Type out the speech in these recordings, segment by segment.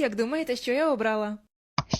як думаєте, що я обрала.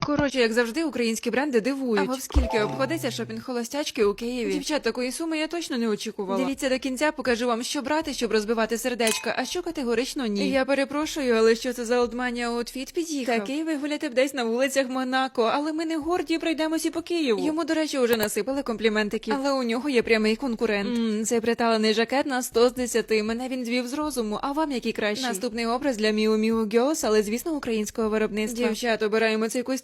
Коротше, як завжди, українські бренди дивують. Або скільки обходиться шопінг холостячки у Києві. Дівчат, такої суми я точно не очікувала. Дивіться до кінця, покажу вам, що брати, щоб розбивати сердечка, а що категорично ні. Я перепрошую, але що це за олдманія аутфіт під'їхав? Такий ви гуляти б десь на вулицях Монако, але ми не горді пройдемося по Києву. Йому, до речі, вже насипали компліментики. Але у нього є прямий конкурент. М, цей приталений жакет на 100 з 10. Мене він звів з розуму. А вам який кращий? Наступний образ для Міу Міу Girls, але звісно українського виробництва. Дівчат, обираємо цей костюм.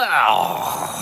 Hello.